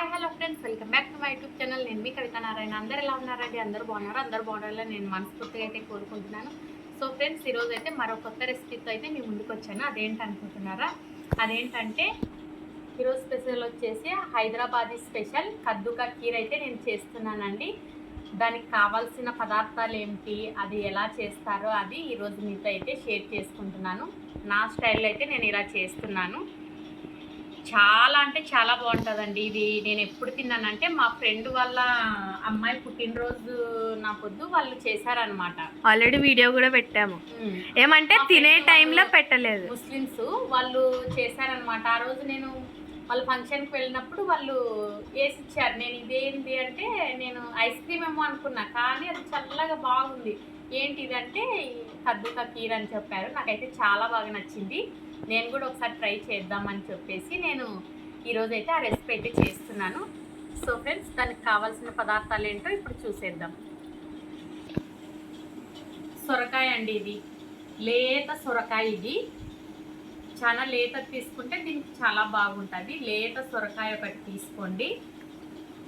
Hi hello friends welcome back to my YouTube channel నేను మీ కవిత నారాయణ. అందరు ఎలా ఉన్నారండి? అందరూ బాగున్నారు? అందరు బాగుండాలని నేను మనస్ఫూర్తిగా అయితే కోరుకుంటున్నాను. సో ఫ్రెండ్స్ ఈరోజు అయితే మరో కొత్త రెసిపీతో అయితే మీ ముందుకు వచ్చాను. అదేంటి అనుకుంటున్నారా? అదేంటంటే ఈరోజు స్పెషల్ వచ్చేసి హైదరాబాదీ స్పెషల్ కద్దుకా కీర్ అయితే నేను చేస్తున్నానండి. దానికి కావాల్సిన పదార్థాలు ఏమిటి అది ఎలా చేస్తారో అది ఈరోజు మీతో అయితే షేర్ చేసుకుంటున్నాను. నా స్టైల్లో అయితే నేను ఇలా చేస్తున్నాను. చాలా అంటే చాలా బాగుంటుందండి. ఇది నేను ఎప్పుడు తిన్నానంటే మా ఫ్రెండ్ వాళ్ళ అమ్మాయి పుట్టినరోజు నా పొద్దు వాళ్ళు చేశారనమాట ఆల్రెడీ వీడియో కూడా పెట్టాము. ఏమంటే తినే టైంలో పెట్టలేదు. ముస్లిమ్స్ వాళ్ళు చేశారనమాట ఆ రోజు నేను వాళ్ళ ఫంక్షన్కి వెళ్ళినప్పుడు వాళ్ళు వేసి ఇచ్చారు నేను ఇదేంటి అంటే నేను ఐస్ క్రీమ్ ఏమో అనుకున్నా కానీ అది చల్లగా బాగుంది. ఏంటి ఇది అంటే కద్దుకా కీర్ అని చెప్పారు. నాకైతే చాలా బాగా నచ్చింది. నేను కూడా ఒకసారి ట్రై చేద్దామని చెప్పేసి నేను ఈరోజు అయితే ఆ రెసిపీ అయితే చేస్తున్నాను. సో ఫ్రెండ్స్ దానికి కావాల్సిన పదార్థాలు ఏంటో ఇప్పుడు చూసేద్దాం. సొరకాయ అండి ఇది. లేత సొరకాయ ఇది. చాలా లేత తీసుకుంటే దీనికి చాలా బాగుంటుంది. లేత సొరకాయ ఒకటి తీసుకోండి.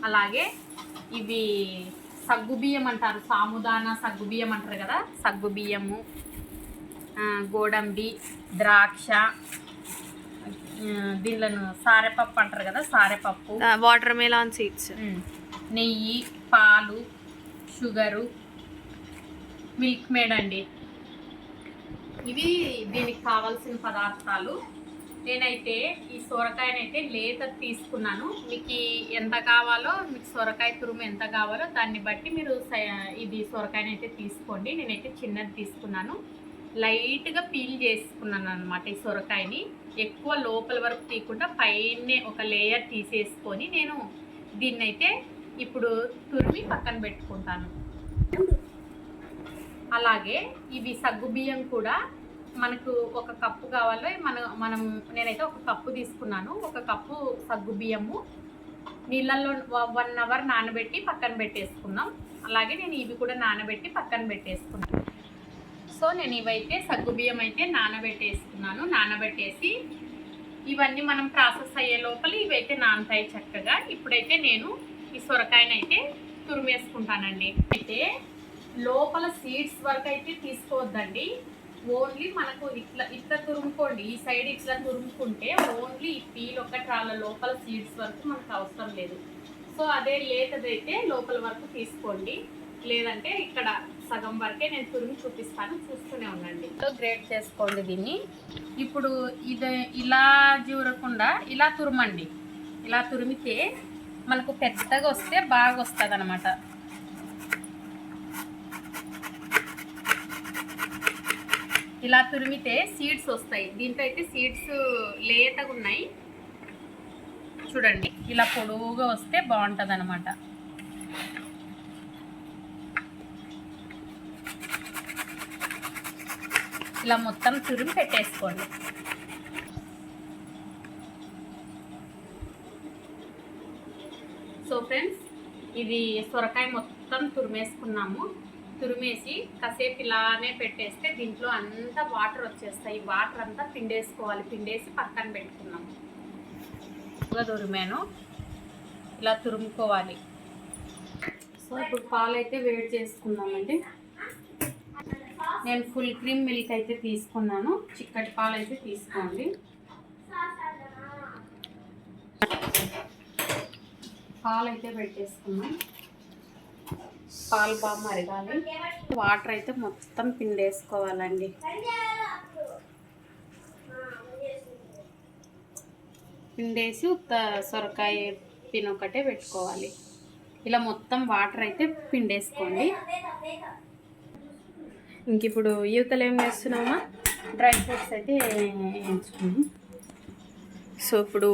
అలాగే ఇవి సగ్గుబియ్యం అంటారు. సాముదాన సగ్గుబియ్యం అంటారు కదా? సగ్గుబియ్యము. గోడంబి ద్రాక్ష ఆ, దీనిలను సారెపప్పు అంటారు కదా సారెపప్పు. Water melon seeds. నెయ్యి పాలు షుగరు మిల్క్ మేడ్ అండి. ఇవి దీనికి కావాల్సిన పదార్థాలు. నేనైతే ఈ సొరకాయనైతే లేత తీసుకున్నాను. మీకు ఎంత కావాలో మీకు సొరకాయ తురుము ఎంత కావాలో దాన్ని బట్టి మీరు ఇది సొరకాయనైతే తీసుకోండి. నేనైతే చిన్నది తీసుకున్నాను. లైట్గా పీల్ చేసుకున్నాను అనమాట ఈ సొరకాయని. ఎక్కువ లోపల వరకు తీయకుండా పైనే ఒక లేయర్ తీసేసుకొని నేను దీన్నైతే ఇప్పుడు తురిమి పక్కన పెట్టుకుంటాను. అలాగే ఇవి సగ్గు బియ్యం కూడా మనకు ఒక కప్పు కావాలో మనం మనం నేనైతే ఒక కప్పు తీసుకున్నాను. ఒక కప్పు సగ్గు బియ్యము. నీళ్ళల్లో వన్ అవర్ నానబెట్టి పక్కన పెట్టేసుకున్నాం. అలాగే నేను ఇవి కూడా నానబెట్టి పక్కన పెట్టేసుకున్నాను సో నేను ఇవైతే సగ్గుబియ్యం అయితే నానబెట్టేసుకున్నాను. నానబెట్టేసి ఇవన్నీ మనం ప్రాసెస్ అయ్యే లోపల ఇవైతే నానతాయి చక్కగా. ఇప్పుడైతే నేను ఈ సొరకాయనైతే తురిమేసుకుంటానండి. అయితే లోపల సీడ్స్ వరకు అయితే తీసుకోవద్దండి. ఓన్లీ మనకు ఇట్లా ఇట్లా తురుముకోండి. ఈ సైడ్ ఇట్లా తురుముకుంటే ఓన్లీ ఈ పీల్ ఒక్కటి రాళ్ళ లోపల సీడ్స్ వరకు మనకు అవసరం లేదు. సో అదే లేతదైతే లోపల వరకు తీసుకోండి. లేదంటే ఇక్కడ సగం వరకే నేను తురిమి చూపిస్తాను చూస్తూనే ఉండండి. సో గ్రేట్ చేసుకోండి దీన్ని. ఇప్పుడు ఇది ఇలా జూరకుండా ఇలా తురమండి. ఇలా తురిమితే మనకు పెద్దగా వస్తే బాగా వస్తుంది అనమాట ఇలా తురిమితే సీడ్స్ వస్తాయి. దీంట్లో అయితే సీడ్స్ లేతగా ఉన్నాయి. చూడండి ఇలా పొడవుగా వస్తే బాగుంటుంది అనమాట ఇలా మొత్తం తురిమి పెట్టేసుకోండి. సో ఫ్రెండ్స్ ఇది సొరకాయ మొత్తం తురిమేసుకున్నాము. తురిమేసి కాసేపు ఇలానే పెట్టేస్తే దీంట్లో అంతా వాటర్ వచ్చేస్తాయి. వాటర్ అంతా పిండేసుకోవాలి. పిండేసి పక్కన పెట్టుకున్నాము ఇలా తురిమాను. ఇలా తురుముకోవాలి. సో ఇప్పుడు పాలు అయితే వేడి చేసుకున్నామండి నేను ఫుల్ క్రీమ్ మిల్క్ అయితే తీసుకున్నాను. చిక్కటి పాలు అయితే తీసుకోండి. పాలు అయితే పెట్టేసుకున్నాం. పాలు బాగా మరగాలి. వాటర్ అయితే మొత్తం పిండేసుకోవాలండి. పిండేసి ఉత్త సొరకాయ పిన్ ఒకటే పెట్టుకోవాలి. ఇలా మొత్తం వాటర్ అయితే పిండేసుకోండి. ఇంక ఇప్పుడు యువతలు ఏం చేస్తున్నామా డ్రై ఫ్రూట్స్ అయితే వేయించుకున్నాం సో ఇప్పుడు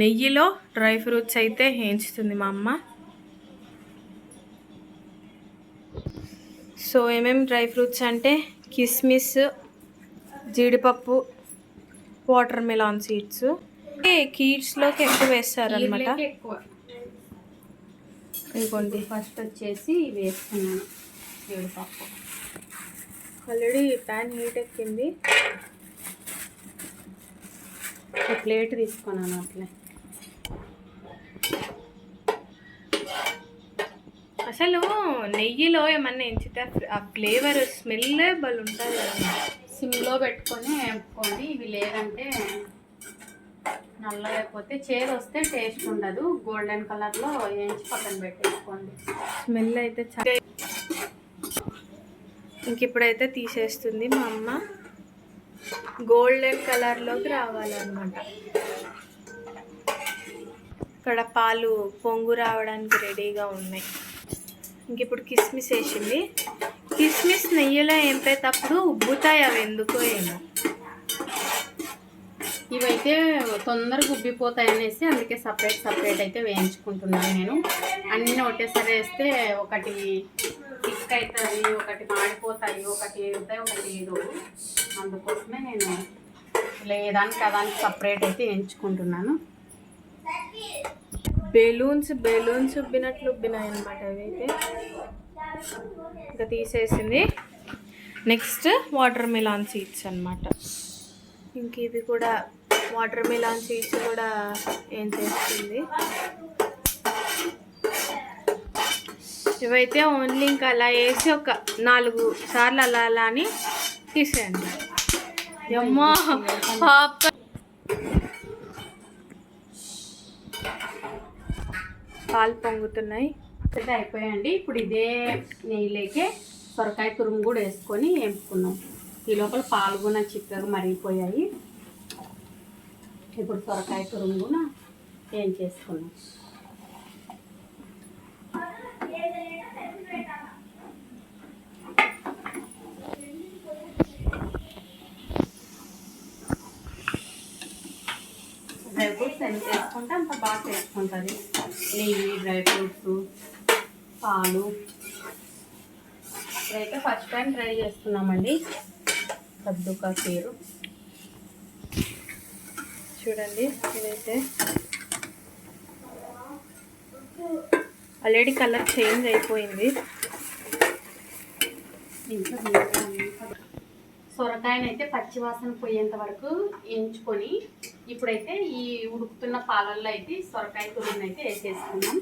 నెయ్యిలో డ్రై ఫ్రూట్స్ అయితే వేయించుతుంది మా అమ్మ. సో ఏమేమి డ్రై ఫ్రూట్స్ అంటే కిస్మిస్ జీడిపప్పు వాటర్ మెలాన్ సీడ్స్. కీడ్స్లోకి ఎక్కువ వేస్తారు అనమాట ఇదిగోండి. ఫస్ట్ వచ్చేసి ఇవి వేసుకున్నాను జీడిపప్పు. ఆల్రెడీ ప్యాన్ హీట్ ఎక్కింది. ఒక ప్లేట్ తీసుకున్నాను అట్లే. అసలు నెయ్యిలో ఏమన్నా ఎంచితే ఆ ఫ్లేవర్ స్మెల్ బలు ఉంటుంది సిమ్లో పెట్టుకొని వేపుకోండి ఇవి లేదంటే నల్ల లేకపోతే చేదు వస్తే టేస్ట్ ఉండదు. గోల్డెన్ కలర్లో వేయించి పక్కన పెట్టేసుకోండి. స్మెల్ అయితే చాలా ఇంక ఇప్పుడైతే తీసేస్తుంది మా అమ్మ. గోల్డెన్ కలర్లోకి రావాలన్నమాట. ఇక్కడ పాలు పొంగు రావడానికి రెడీగా ఉన్నాయి. ఇంక ఇప్పుడు కిస్మిస్ వేసింది. కిస్మిస్ నెయ్యిలో ఏంపేటప్పుడు ఉబ్బుతాయి అవి ఎందుకో ఏమో. ఇవైతే తొందరగా ఉబ్బిపోతాయి అనేసి అందుకే సపరేట్ సపరేట్ అయితే వేయించుకుంటున్నాను నేను. అన్నీ ఒకటేసారి వేస్తే ఒకటి థిక్ అవుతుంది ఒకటి మాడిపోతాయి ఒకటి ఏగుతాయి ఒకటి ఏదో అందుకోసమే నేను లేదానికి అదానికి సపరేట్ అయితే వేయించుకుంటున్నాను. బెలూన్స్ బెలూన్స్ ఉబ్బినట్లు ఉబ్బినాయి అనమాట అవైతే. ఇంకా తీసేసింది. నెక్స్ట్ వాటర్ మిలాన్ సీడ్స్ అనమాట ఇంక ఇవి కూడా వాటర్ మిలాన్ సీడ్స్ కూడా ఏం చేస్తుంది? ఇవైతే ఓన్లీ ఇంకా అలా వేసి ఒక నాలుగు సార్లు అలా అలా అని తీసేయండి పాలు పొంగుతున్నాయి. అయితే అయిపోయాయండి. ఇప్పుడు ఇదే నెయ్యిలోకే సొరకాయ తురుము కూడా వేసుకొని వేపుకున్నాం ఈ లోపల పాలు చిక్కగా మరిగిపోయాయి. ఇప్పుడు సొరకాయ తురుము కూడా ఏం చేసుకున్నాం. డ్రై ఫ్రూట్స్ ఎంత వేసుకుంటే అంత బాగా చేసుకుంటుంది. నెయ్యి డ్రై ఫ్రూట్స్ పాలు. ఇదైతే ఫస్ట్ టైం ట్రై చేస్తున్నామండి. కద్దుకా కీరు చూడండి ఇదైతే. ఆల్రెడీ కలర్ చేంజ్ అయిపోయింది. సొరకాయనైతే సొరకాయని అయితే పచ్చివాసన పోయేంత వరకు వేయించుకొని ఇప్పుడైతే ఈ ఉడుకుతున్న పాలల్లో అయితే సొరకాయ తురుముని అయితే వేసేసుకున్నాం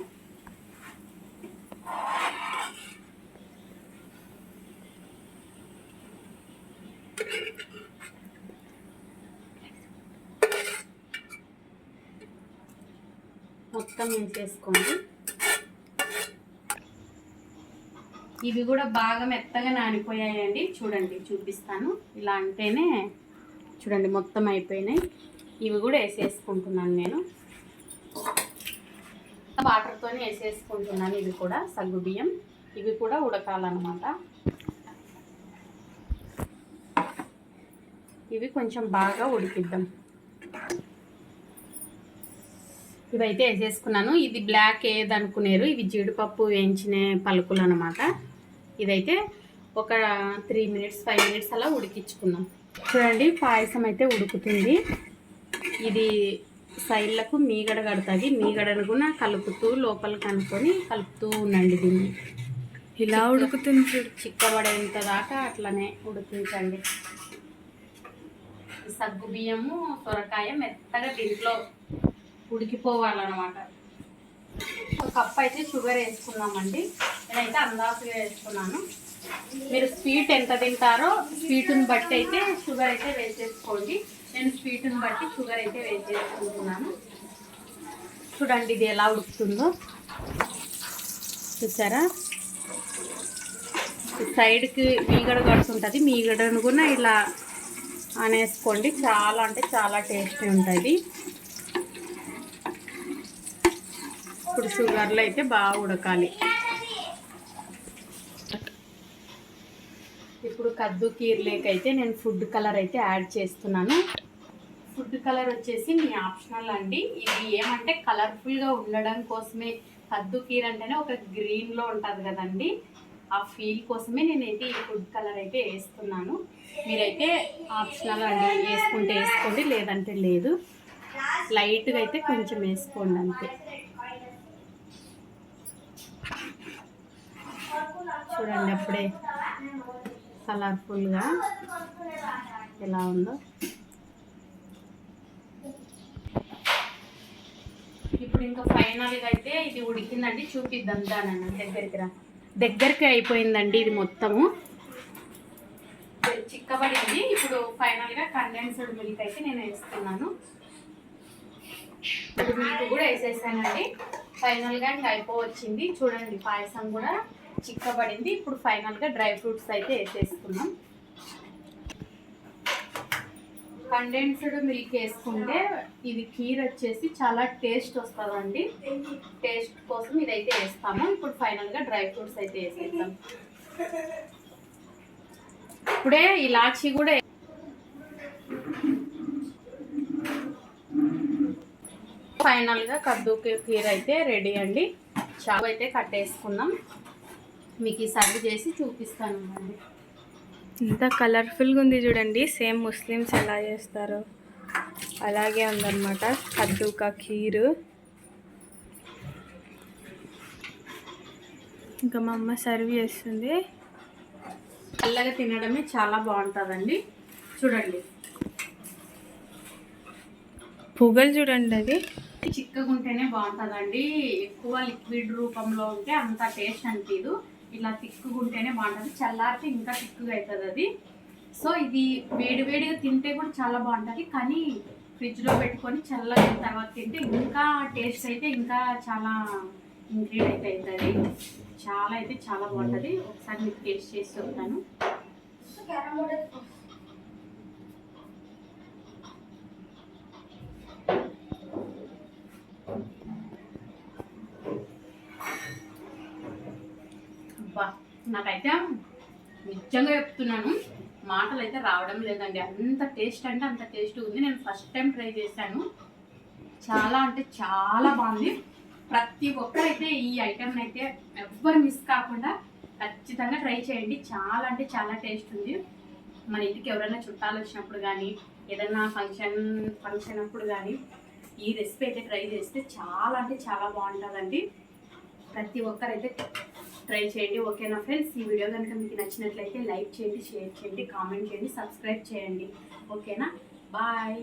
మొత్తం వేసేసుకోండి ఇవి కూడా బాగా మెత్తగా నానిపోయాయండి. చూడండి చూపిస్తాను. ఇలా అంటేనే చూడండి మొత్తం అయిపోయినాయి. ఇవి కూడా వేసేసుకుంటున్నాను నేను. వాటర్తోనే వేసేసుకుంటున్నాను ఇవి కూడా సగ్గు బియ్యం. ఇవి కూడా ఉడకాలన్నమాట. ఇవి కొంచెం బాగా ఉడికిద్దాం. ఇవైతే వేసేసుకున్నాను. ఇది బ్లాక్ ఏది అనుకునేరు ఇవి జీడిపప్పు వేయించిన పలుకులు అనమాట ఇదైతే ఒక త్రీ మినిట్స్ ఫైవ్ మినిట్స్ అలా ఉడికించుకున్నాం. చూడండి పాయసం అయితే ఉడుకుతుంది. ఇది సైడ్లకు మీగడ కడుతుంది. మీగడను కూడా కలుపుతూ లోపలికి అనుకొని కలుపుతూ ఉండండి దీన్ని. ఇలా ఉడుకుతుంది చూడు. చిక్కబడేంత దాకా అట్లనే ఉడికించండి. సగ్గు బియ్యము సొరకాయ మెత్తగా దీంట్లో ఉడికిపోవాలన్నమాట. ఒక కప్ అయితే షుగర్ వేసుకున్నామండి. నేనైతే అందాసుగా వేసుకున్నాను. మీరు స్వీట్ ఎంత తింటారో స్వీట్ని బట్టి అయితే షుగర్ అయితే వేసేసుకోండి. నేను స్వీట్ని బట్టి షుగర్ అయితే వేసేసుకుంటున్నాను. చూడండి ఇది ఎలా ఉడుకుతుందో. చూసారా? సైడ్కి మీగడ కడుతుంటుంది మీగడను కూడా ఇలా అనేసుకోండి. చాలా అంటే చాలా టేస్టీ ఉంటుంది. ఇప్పుడు షుగర్లో అయితే బాగా ఉడకాలి. ఇప్పుడు కద్దు కీర్లేకైతే నేను ఫుడ్ కలర్ అయితే యాడ్ చేస్తున్నాను. ఫుడ్ కలర్ వచ్చేసి మీ ఆప్షనల్ అండి. ఇది ఏమంటే కలర్ఫుల్గా ఉండడం కోసమే. కద్దు కీర్ అంటేనే ఒక గ్రీన్లో ఉంటుంది కదండి. ఆ ఫీల్ కోసమే నేనైతే ఈ ఫుడ్ కలర్ అయితే వేస్తున్నాను. మీరైతే ఆప్షనల్ అండి. వేసుకుంటే వేసుకోండి లేదంటే లేదు. లైట్గా అయితే కొంచెం వేసుకోండి అంతే. చూడండి అప్పుడే కలర్ఫుల్గా ఎలా ఉందో. ఇప్పుడు ఇంకా ఫైనల్గా అయితే ఇది ఉడికిందండి చూపిద్దాం దానన్న. దగ్గరికి రా. దగ్గరికి అయిపోయిందండి ఇది మొత్తము. చిక్కబడింది. ఇప్పుడు ఫైనల్గా కండెన్స్డ్ మిల్క్ అయితే నేను వేస్తున్నాను. మిల్క్ కూడా వేసేసానండి. ఫైనల్గా ఇంకా అయిపోవచ్చింది. చూడండి పాయసం కూడా చిక్కబడింది. ఇప్పుడు ఫైనల్గా డ్రై ఫ్రూట్స్ అయితే వేసేసుకున్నాం కండెన్స్డ్ మిల్క్ వేసుకుంటే ఇది కీర్ వచ్చేసి చాలా టేస్ట్ వస్తుందండి. టేస్ట్ కోసం ఇదైతే వేస్తాము. ఇప్పుడు ఫైనల్గా డ్రై ఫ్రూట్స్ అయితే వేసేస్తాం ఇప్పుడే ఇలాచి కూడా ఫైనల్గా కద్దు కీర్ అయితే రెడీ అండి. చావు అయితే కట్టేసుకున్నాం మీకు ఈ సర్వ్ చేసి చూపిస్తాను అండి. ఇంత కలర్ఫుల్గా ఉంది చూడండి. సేమ్ ముస్లిమ్స్ ఎలా చేస్తారో. అలాగే ఉందన్నమాట. కద్దుకా ఖీరు ఇంకా మా అమ్మ సర్వ్ చేస్తుంది. చల్లగా తినడమే చాలా బాగుంటుందండి. చూడండి. పొగలు చూడండి అది చిక్కగా ఉంటేనే బాగుంటుందండి. ఎక్కువ లిక్విడ్ రూపంలో ఉంటే అంత టేస్ట్ అనిపించదు ఇలా తిక్కుగా ఉంటేనే బాగుంటుంది. చల్లారితే ఇంకా తిక్కుగా అవుతుంది అది. సో ఇది వేడి వేడిగా తింటే కూడా చాలా బాగుంటుంది. కానీ ఫ్రిడ్జ్లో పెట్టుకొని చల్లారిన తర్వాత తింటే ఇంకా టేస్ట్ అయితే ఇంకా చాలా ఇంగ్రీడియంట్ అయితే అవుతుంది చాలా అయితే చాలా బాగుంటుంది. ఒకసారి మీకు టేస్ట్ చేసి చెప్తాను. నాకైతే నిజంగా చెప్తున్నాను మాటలు అయితే రావడం లేదండి. అంత టేస్ట్ అంటే అంత టేస్ట్ ఉంది. నేను ఫస్ట్ టైం ట్రై చేశాను. చాలా అంటే చాలా బాగుంది. ప్రతి ఒక్కరైతే ఈ ఐటెం అయితే ఎవ్వరు మిస్ కాకుండా ఖచ్చితంగా ట్రై చేయండి. చాలా అంటే చాలా టేస్ట్ ఉంది. మన ఇంటికి ఎవరైనా చుట్టాలు వచ్చినప్పుడు కానీ ఏదైనా ఫంక్షన్ ఫంక్షన్ అప్పుడు కానీ ఈ రెసిపీ అయితే ట్రై చేస్తే చాలా అంటే చాలా బాగుంటుందండి. ప్రతి ఒక్కరైతే ట్రై చేయండి ఓకేనా ఫ్రెండ్స్ ఈ వీడియో కనుక మీకు నచ్చినట్లయితే లైక్ చేయండి షేర్ చేయండి కామెంట్ చేయండి సబ్స్క్రైబ్ చేయండి ఓకేనా బాయ్